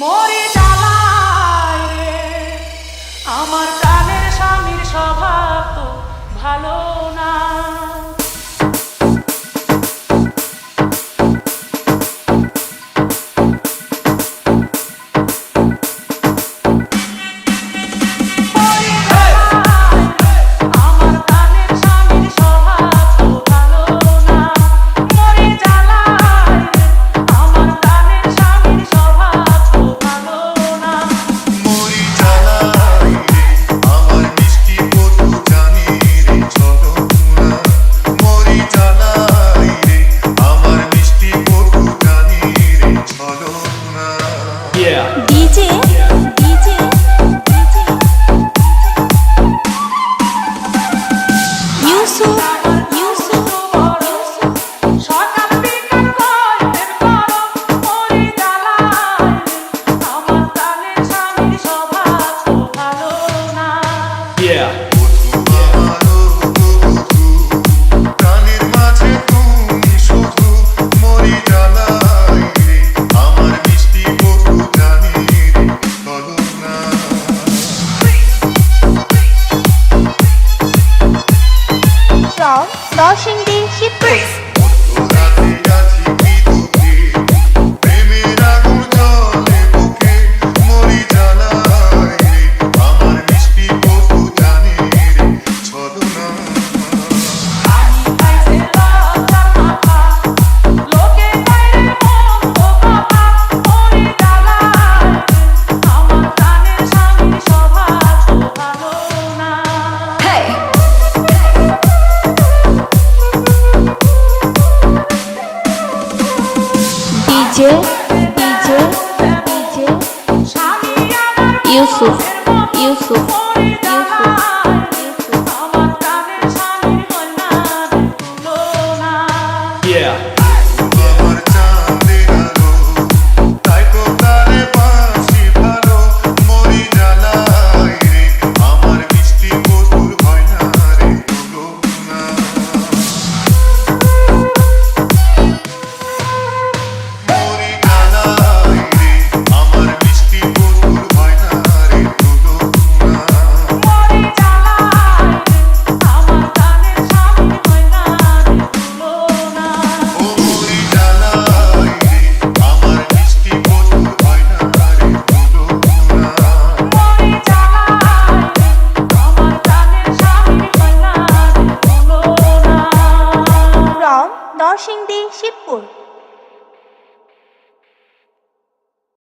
মরে Yeah. DJ. ocean day she bursts. DJ DJ DJ Yusuf Yusuf Yusuf Yeah. From Narsingdi Shibpur